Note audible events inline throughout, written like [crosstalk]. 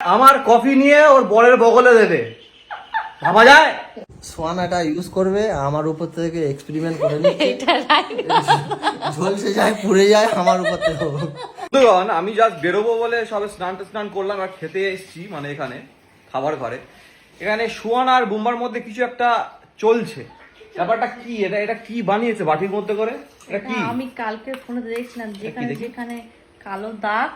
আমার কফি নিয়ে ওর বরের বগলে দেবে। ভাবা যায়? সোয়ানাটা ইউজ করবে আমার উপর থেকে এক্সপেরিমেন্ট করে নিচ্ছে। [laughs] ঝলসে যায় পুড়ে যায় আমার উপর থেকে। বন্ধুগণ আমি জাস্ট বেরোবো বলে সবে স্নান স্নান করলাম আর খেতে এসেছি মানে এখানে খাবার ঘরে। এখানে সুয়ান আর বুম্বার মধ্যে কিছু একটা চলছে। ব্যাপারটা কি? এটা এটা কি বানিয়েছে বাটির মধ্যে করে? এটা কি? আমি কালকে ফোনে দেখছিলাম যেখানে যেখানে কালো দাগ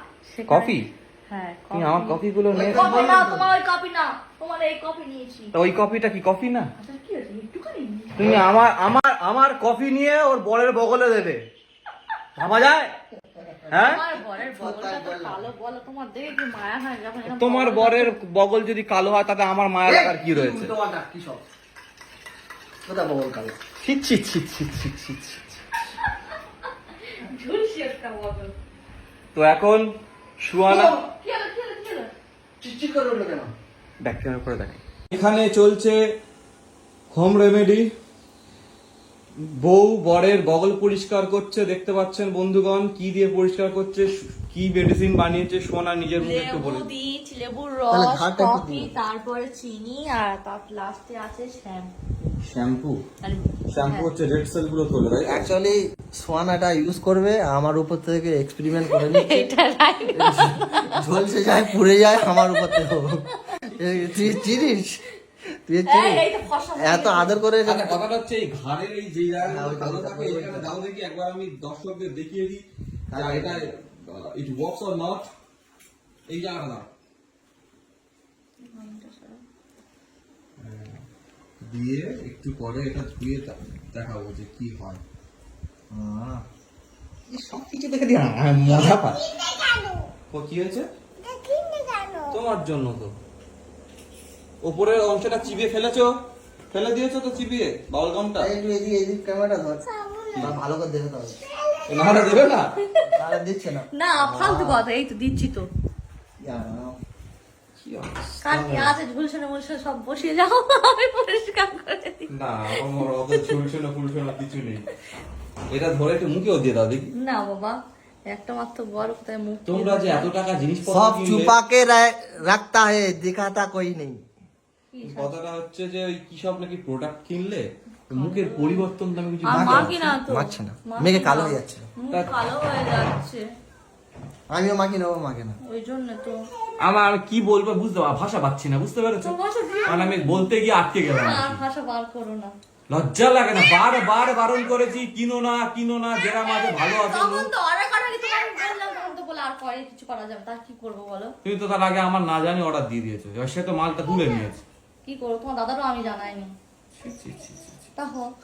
কফি? হ্যাঁ তুমি আমার কফিগুলো নিয়ে কফি না তোমার ওই কফি না তোমার এই কফি নিয়েছি। তা ওই কফিটা কি কফি না? আচ্ছা কি আছে একটুখানি তুমি আমার আমার আমার কফি নিয়ে ওর বরের বগলে দেবে। ভাবা যায়? হ্যাঁ? তোমার বরের হয় বগল- যদি কালো হয় তাতে আমার মায়া লাগার কি রয়েছে? তো এখন সুয়ানা কি হলো? কি হলো? কি হলো? চিকচিক করে উঠল কেন? ব্যাক করে দেখে এখানে চলছে হোম রেমেডি। বউ বরের বগল পরিষ্কার করছে দেখতে পাচ্ছেন বন্ধুগণ কি দিয়ে পরিষ্কার করছে কি মেডিসিন বানিয়েছে সোনা নিজের মুখে একটু বলে দিয়েছি লেবুর রস কফি তারপরে চিনি আর তার লাস্টে আছে শ্যাম্পু শ্যাম্পু। শ্যাম্পু হচ্ছে রেড সেলগুলো তোলে তাই অ্যাকচুয়ালি সোয়ানাটা ইউজ করবে আমার উপর থেকে এক্সপেরিমেন্ট করে নিচ্ছে। [laughs] এটা না। ঝলসে যায় পুড়ে যায় আমার উপর থেকে এই, তুই হয়ে এত আদর করে আচ্ছা কথাটা হচ্ছে এই ঘাড়ের এই যে জায়গাটা হ্যাঁ, কালো থাকে এখানে দাও দেখি একবার আমি দর্শকদের দেখিয়ে দিই। যে এটা ইট ওয়ার্কস অর নট এই জায়গাটা দাও। দিয়ে একটু পরে এটা ধুয়ে দেখাবো যে কি হয়। আহ, সব কিছু দেখে দিয়ে মজা ও কি হয়েছে? তোমার জন্য তো। উপরের অংশটা চিবিয়ে ফেলেছো? ফেলে দিয়েছ তো চিবিয়ে বাউল গামটা একটু এই এদিক ক্যামেরা ধর। না ভালো করে দেখো তাহলে। দেবে না? দিচ্ছে না। না ফালতু কথা এই তো দিচ্ছি তো। কার সব বসিয়ে যাও এটা একটু মুখেও না বাবা একটা মাত্র বড় মুখ তোমরা যে এত টাকা সব চুপাকে রাখতা হে দেখাতা কই নেই। কথাটা হচ্ছে যে ওই কি সব নাকি প্রোডাক্ট কিনলে মুখের পরিবর্তন তো আমি কিছু মা কি না। তো? মাখছে না। মা মেঘে কালো হয়ে যাচ্ছে। মুখ কালো হয়ে যাচ্ছে। আমিও মাখি নেব মাকে না ওই জন্য তো। আমার আমি কি বলব বুঝতে পার- ভাষা পাচ্ছি না বুঝতে পেরেছ? মানে আমি বলতে গিয়ে আটকে গেলাম। ভাষা বার করো না। লজ্জা লাগে না বার বার বারণ করেছি কিনো না কিনো না যেরা মাঝে ভালো আছে। তখন তো অর্ডার করার আগে তোমাকে বললাম তখন তো বলে আর পরে কিছু করা যাবে তার কি করব বলো? তুমি তো তার আগে আমার না জানি অর্ডার দিয়ে দিয়েছ এবার সে তো মালটা তুলে নিয়েছে। কি করব? তোমার দাদারও আমি জানাইনি। তা হোক।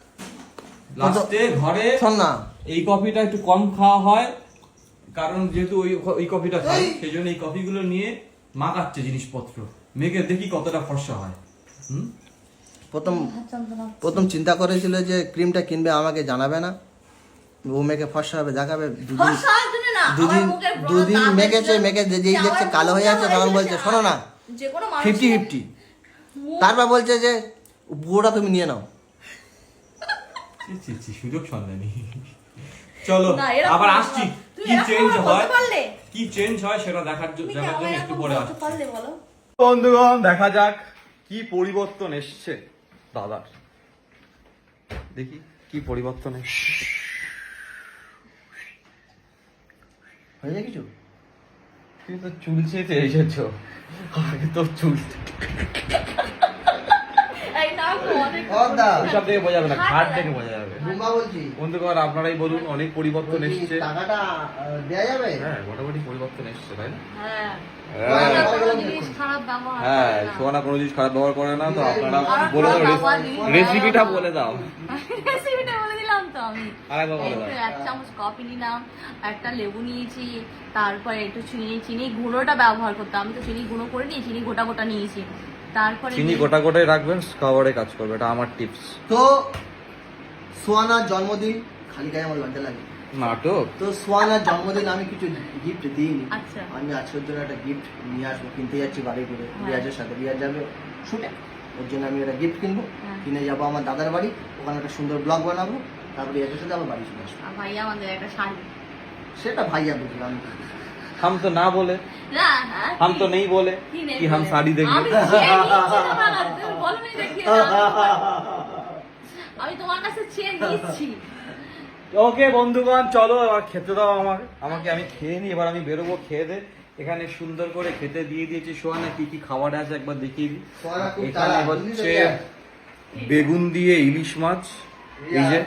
লাস্টে ঘরে শোন না। এই কফিটা একটু কম খাওয়া হয় কারণ যেহেতু ওই ওই কফিটা খাই সেই জন্য এই কফিগুলো নিয়ে মাখাচ্ছে জিনিসপত্র। মেয়েকে দেখি কতটা ফর্সা হয়। হুম? প্রথম প্রথম চিন্তা করেছিল যে ক্রিমটা কিনবে আমাকে জানাবে না। ও মেঘে ফসা হবে দেখাবে। দুদিন ফর্সা দুদিন হয়েছিল, মেখে যেই দেখছে কালো হয়ে যাচ্ছে মুখটা তখন বলছে শোনো না যে কোনো মানুষ ফিফটি ফিফটি তারপর বলছে যে পুরোটা তুমি নিয়ে নাও। সুযোগ সন্ধানী। চলো আবার আসছি। কি চেঞ্জ হয়? কি চেঞ্জ হয় সেটা দেখার জন্য দেখার জন্য একটু পরে আসছি। বন্ধুগণ দেখা যাক কি পরিবর্তন এসছে দাদার। দেখি কি পরিবর্তন এসছে। হয়ে যায় কিছু? তুমি তো চুল চেতে এসেছ আগে তো চুল বোঝা যাবে না ঘাট দেখে বোঝা যাবে। বন্ধুগণ আপনারাই বলুন অনেক পরিবর্তন এসছে। টাকাটা দেওয়া দেয়া যাবে? হ্যাঁ মোটামুটি পরিবর্তন এসছে তাই না? হ্যাঁ। হ্যাঁ। আমরা কোনো জিনিস খারাপ ব্যবহার করে না। সোনা কোনো জিনিস খারাপ ব্যবহার করে না তো আপনারা বলে দাও। রেসিপিটা বলে দাও রেসিপিটা বলে দিলাম তো আমি এক চামচ কফি নিলাম একটা লেবু নিয়েছি তারপরে একটু চিনি চিনি গুঁড়োটা ব্যবহার করতাম আমি তো চিনি গুঁড়ো করে নিই চিনি গোটা গোটা নিয়েছি তারপরে চিনি গোটা গোটাই রাখবেন খাবারে কাজ করবে এটা আমার টিপস তো সোয়ানার জন্মদিন খালি গায়ে আমার লজ্জা লাগে নাটক। তো সোয়ানার জন্মদিন আমি কিছু গিফট দিইনি। আচ্ছা। আমি আজকের জন্য একটা গিফট নিয়ে আসব কিনতে যাচ্ছি বাড়ি করে। হ্যাঁ। রিয়াজের সাথে। রিয়াজ যাবে শুটে। ওর জন্য আমি একটা গিফট কিনবো। হ্যাঁ। কিনে যাব আমার দাদার বাড়ি। ওখানে একটা সুন্দর ব্লগ বানাবো। তারপর রিয়াজের সাথে আমার বাড়ি চলে আসব। ভাইয়া আমাদের একটা শাড়ি। সেটা ভাইয়া বুঝলাম হাম তো না বলে। হাম তো নেই বলে। কি হাম শাড়ি দেখবে? [laughs] আমি তোমার কাছে চেয়ে নিচ্ছি ওকে বন্ধুগণ চলো এবার খেতে দাও আমাকে। আমাকে আমি খেয়ে নিই এবার আমি বেরোবো খেয়ে দে। এখানে সুন্দর করে খেতে দিয়ে দিয়েছি। সোহানে কি কি খাবার আছে একবার দেখিয়ে দিই। এখানে হচ্ছে বেগুন দিয়ে ইলিশ মাছ। এই যে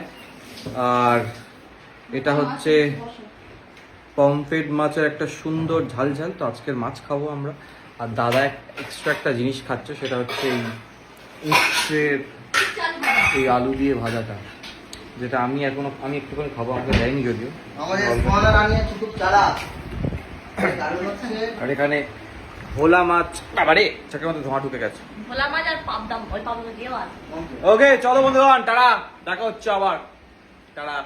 আর এটা হচ্ছে পমফ্রেট মাছের একটা সুন্দর ঝাল ঝাল। তো আজকের মাছ খাব আমরা। আর দাদা এক্সট্রা একটা জিনিস খাচ্ছে সেটা হচ্ছে এই উচ্ছের এই আলু দিয়ে ভাজাটা। যেটা আমি এখনও আমি একটুখানি খাব আমাকে দেয়নি যদিও। আর এখানে ভোলা মাছ বাবারে চোখের মধ্যে ধোঁয়া ঢুকে গেছে। ভোলা মাছ আর পাবদা ওই পাবদা দিয়ে ওকে চলো বন্ধুগণ টাটা। দেখা হচ্ছে আবার। টাটা।